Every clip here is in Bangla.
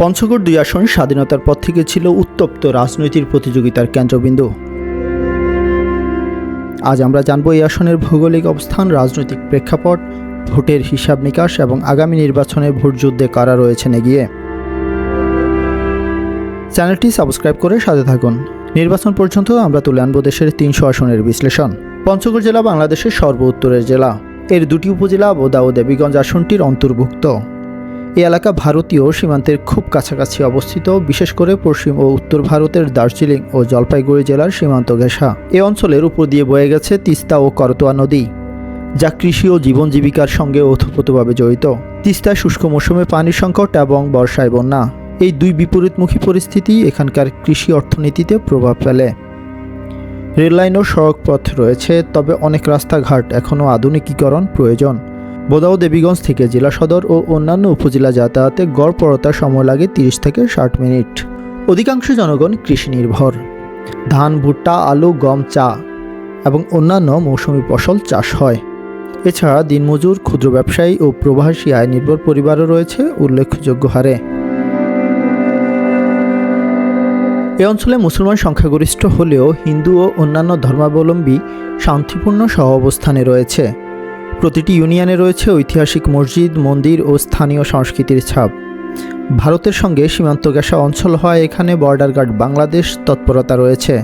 পঞ্চগড় দুই আসন স্বাধীনতার পর থেকে ছিল উত্তপ্ত রাজনৈতিক প্রতিযোগিতার কেন্দ্রবিন্দু। আজ আমরা জানব এই আসনের ভৌগোলিক অবস্থান, রাজনৈতিক প্রেক্ষাপট, ভোটের হিসাব নিকাশ এবং আগামী নির্বাচনে ভোট যুদ্ধে কারা রয়েছেন এগিয়ে। চ্যানেলটি সাবস্ক্রাইব করে সাথে থাকুন। নির্বাচন পর্যন্ত আমরা তুলে আনব দেশের তিনশো আসনের বিশ্লেষণ। পঞ্চগড় জেলা বাংলাদেশের সর্ব উত্তরের জেলা। এর দুটি উপজেলা বোদা ও দেবীগঞ্জ আসনটির অন্তর্ভুক্ত। এই এলাকা ভারতীয় সীমান্তের খুব কাছাকাছি অবস্থিত, বিশেষ করে পশ্চিম ও উত্তর ভারতের দার্জিলিং ও জলপাইগুড়ি জেলার সীমান্ত ঘেঁষা। এ অঞ্চলের উপর দিয়ে বয়ে গেছে তিস্তা ও করতোয়া নদী, যা কৃষি ও জীবন জীবিকার সঙ্গে ওতপ্রোতভাবে জড়িত। তিস্তায় শুষ্ক মৌসুমে পানি সংকট এবং বর্ষায় বন্যা। এই দুই বিপরীতমুখী পরিস্থিতি এখানকার কৃষি অর্থনীতিতে প্রভাব ফেলে। রেললাইন ও সড়কপথ রয়েছে, তবে অনেক রাস্তাঘাট এখনও আধুনিকীকরণ প্রয়োজন। বোদাও দেবীগঞ্জ থেকে জেলা সদর ও অন্যান্য উপজেলা যাতায়াতে গড় পড়তার সময় লাগে তিরিশ থেকে ষাট মিনিট। অধিকাংশ জনগণ কৃষি নির্ভর। ধান, ভুট্টা, আলু, গম, চা এবং অন্যান্য মৌসুমি ফসল চাষ হয়। এছাড়া দিনমজুর, ক্ষুদ্র ব্যবসায়ী ও প্রবাসী আয় নির্ভর পরিবারও রয়েছে উল্লেখযোগ্য হারে। এ অঞ্চলে মুসলমান সংখ্যাগরিষ্ঠ হলেও হিন্দু ও অন্যান্য ধর্মাবলম্বী শান্তিপূর্ণ সহ অবস্থানে রয়েছে। প্রতিটি ইউনিয়নে রয়েছে ঐতিহাসিক মসজিদ, মন্দির ও স্থানীয় সংস্কৃতির ছাপ। ভারতের সঙ্গে সীমান্ত ঘেঁষা অঞ্চল হয় এখানে বর্ডার গার্ড বাংলাদেশ তৎপরতা রয়েছে।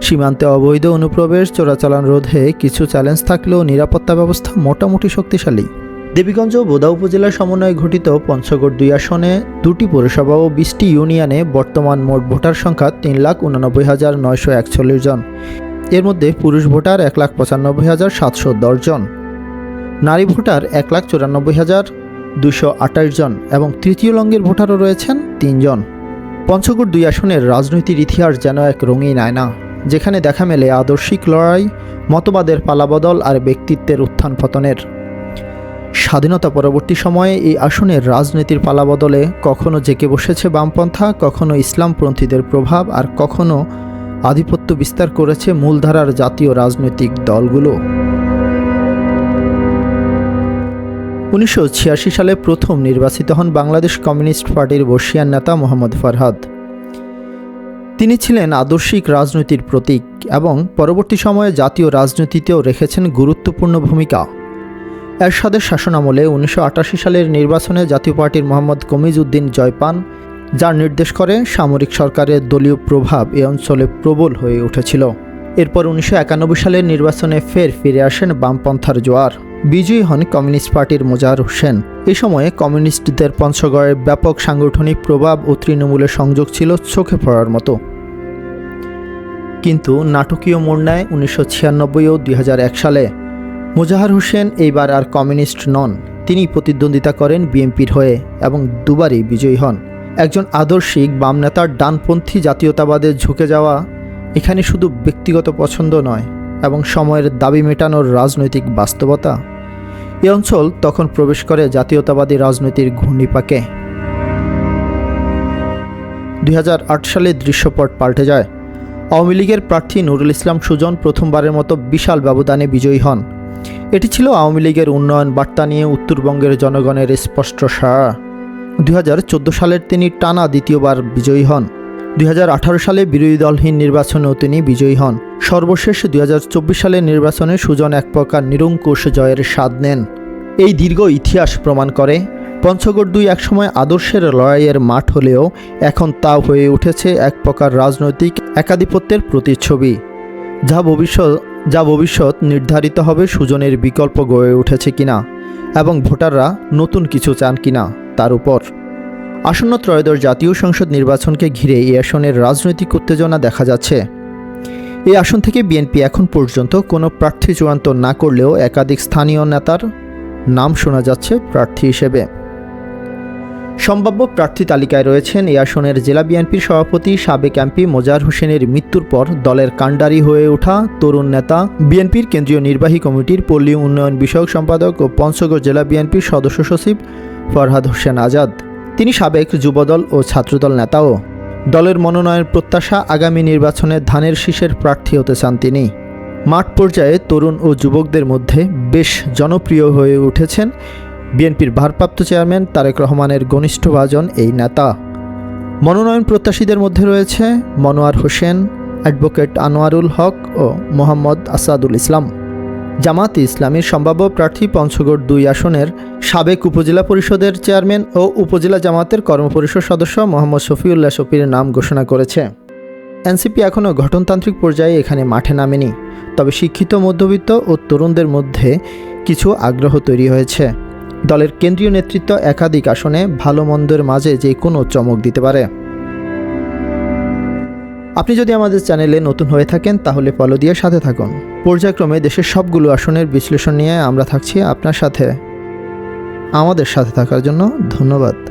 সীমান্তে অবৈধ অনুপ্রবেশ, চোরাচালান রোধে কিছু চ্যালেঞ্জ থাকলেও নিরাপত্তা ব্যবস্থা মোটামুটি শক্তিশালী। দেবীগঞ্জ ও বোদা উপজেলার সমন্বয়ে ঘটিত পঞ্চগড় দুই আসনে দুটি পৌরসভা ও বিশটি ইউনিয়নে বর্তমান মোট ভোটার সংখ্যা তিন লাখ উনানব্বই হাজার নয়শো একচল্লিশ জন। এর মধ্যে পুরুষ ভোটার এক লাখ পঁচানব্বই হাজার সাতশো দশ জন। নারী ভোটার এক লাখ চুরানব্বই হাজার দুশো আঠাশ জন এবং তৃতীয় লঙ্গের ভোটারও রয়েছেন তিনজন। পঞ্চগড় দুই আসনের রাজনৈতিক ইতিহাস যেন এক রঙিন আয়না, যেখানে দেখা মেলে আদর্শিক লড়াই, মতবাদের পালাবদল আর ব্যক্তিত্বের উত্থান পতনের। স্বাধীনতা পরবর্তী সময়ে এই আসনের রাজনীতির পালাবদলে কখনো জেকে বসেছে বামপন্থা, কখনো ইসলামপন্থীদের প্রভাব আর কখনো আধিপত্য বিস্তার করেছে মূলধারার জাতীয় রাজনৈতিক দলগুলো। উনিশশো ছিয়াশি সালে প্রথম নির্বাচিত হন বাংলাদেশ কমিউনিস্ট পার্টির বর্ষিয়ান নেতা মোহাম্মদ ফরহাদ। তিনি ছিলেন আদর্শিক রাজনীতির প্রতীক এবং পরবর্তী সময়ে জাতীয় রাজনীতিতেও রেখেছেন গুরুত্বপূর্ণ ভূমিকা। এরশাদের শাসনামলে উনিশশো আটাশি সালের নির্বাচনে জাতীয় পার্টির মোহাম্মদ কমিজ উদ্দিন জয় পান যার নির্দেশ করে সামরিক সরকারের দলীয় প্রভাব এ অঞ্চলে প্রবল হয়ে উঠেছিল। এরপর উনিশশো একানব্বই সালের নির্বাচনে ফের ফিরে আসেন বামপন্থার জোয়ার। বিজয়ী হন কমিউনিস্ট পার্টির মোজাহার হোসেন। এ সময়ে কমিউনিস্টদের পঞ্চগড়ের ব্যাপক সাংগঠনিক প্রভাব ও তৃণমূলের সংযোগ ছিল চোখে পড়ার মতো। কিন্তু নাটকীয় মোড় নেয় উনিশশো ছিয়ানব্বই ও দুই হাজার এক সালে মোজাহার হোসেন এইবার আর কমিউনিস্ট নন। তিনি প্রতিদ্বন্দ্বিতা করেন বিএনপির হয়ে এবং দুবারই বিজয়ী হন। একজন আদর্শিক বাম নেতার ডানপন্থী জাতীয়তাবাদে ঝুঁকে যাওয়া এখানে শুধু ব্যক্তিগত পছন্দ নয় এবং সময়ের দাবি মেটানোর রাজনৈতিক বাস্তবতা? এ অঞ্চল তখন প্রবেশ করে জাতীয়তাবাদী রাজনীতির ঘূর্ণিপাকে। দুই হাজার আট সালে দৃশ্যপট পাল্টে যায়। আওয়ামী লীগের প্রার্থী নুরুল ইসলাম সুজন প্রথমবারের মতো বিশাল ব্যবধানে বিজয়ী হন। এটি ছিল আওয়ামী লীগের উন্নয়ন বার্তা নিয়ে উত্তরবঙ্গের জনগণের স্পষ্ট সাড়া। দুই সালের তিনি টানা দ্বিতীয়বার বিজয়ী হন। দুই হাজার আঠারো সালে বিরোধী দলহীন নির্বাচনেও তিনি বিজয়ী হন। সর্বশেষ দুই হাজার চব্বিশ সালের নির্বাচনে সুজন এক প্রকার নিরঙ্কুশ জয়ের স্বাদ নেন। এই দীর্ঘ ইতিহাস প্রমাণ করে পঞ্চগড় দুই একসময় আদর্শের লড়াইয়ের মাঠ হলেও এখন তা হয়ে উঠেছে এক প্রকার রাজনৈতিক একাধিপত্যের প্রতিচ্ছবি। যা ভবিষ্যৎ যা ভবিষ্যৎ নির্ধারিত হবে সুজনের বিকল্প গড়ে উঠেছে কিনা এবং ভোটাররা নতুন কিছু চান কিনা তার উপর। আসন্ন ত্রয়োদশ জাতীয় সংসদ নির্বাচনকে ঘিরে এই আসনের রাজনৈতিক উত্তেজনা দেখা যাচ্ছে। এই আসন থেকে বিএনপি এখন পর্যন্ত কোনো প্রার্থী চূড়ান্ত না করলেও একাধিক স্থানীয় নেতার নাম শোনা যাচ্ছে প্রার্থী হিসেবে। সম্ভাব্য প্রার্থী তালিকায় রয়েছেন এই আসনের জেলা বিএনপির সভাপতি সাবেক এমপি মোজার হোসেনের মৃত্যুর পর দলের কাণ্ডারি হয়ে ওঠা তরুণ নেতা। বিএনপির কেন্দ্রীয় নির্বাহী কমিটির পল্লী উন্নয়ন বিষয়ক সম্পাদক ও পঞ্চগড় জেলা বিএনপির সদস্য সচিব ফরহাদ হোসেন আজাদ। তিনি সাবেক যুবদল ও ছাত্রদল নেতাও। দলের মনোনয়ন প্রত্যাশা আগামী নির্বাচনে ধানের শীষের প্রার্থী হতে চান তিনি। মাঠ পর্যায়ে তরুণ ও যুবকদের মধ্যে বেশ জনপ্রিয় হয়ে উঠেছেন বিএনপির ভারপ্রাপ্ত চেয়ারম্যান তারেক রহমানের ঘনিষ্ঠ ভাজন এই নেতা। মনোনয়ন প্রত্যাশীদের মধ্যে রয়েছে মনোয়ার হোসেন, অ্যাডভোকেট আনোয়ারুল হক ও মোহাম্মদ আসাদুল ইসলাম। জামাত ইসলামীর সম্ভাব্য প্রার্থী পঞ্চগড় দুই আসনের সাবেক উপজেলা পরিষদের চেয়ারম্যান ও উপজেলা জামাতের কর্মপরিষদ সদস্য মোহাম্মদ শফিউল্লাহ শফির নাম ঘোষণা করেছে। এনসিপি এখনও গঠনতান্ত্রিক পর্যায়ে এখানে মাঠে নামেনি, তবে শিক্ষিত, মধ্যবিত্ত ও তরুণদের মধ্যে কিছু আগ্রহ তৈরি হয়েছে। দলের কেন্দ্রীয় নেতৃত্ব একাধিক আসনে ভালো মন্দের মাঝে যে কোনো চমক দিতে পারে। আপনি যদি আমাদের চ্যানেলে নতুন হয়ে থাকেন, তাহলে ফলো দিয়ে সাথে থাকুন। পর্যায়ক্রমে দেশের সবগুলো আসনের বিশ্লেষণ নিয়ে আমরা থাকছি আপনার সাথে। আমাদের সাথে থাকার জন্য ধন্যবাদ।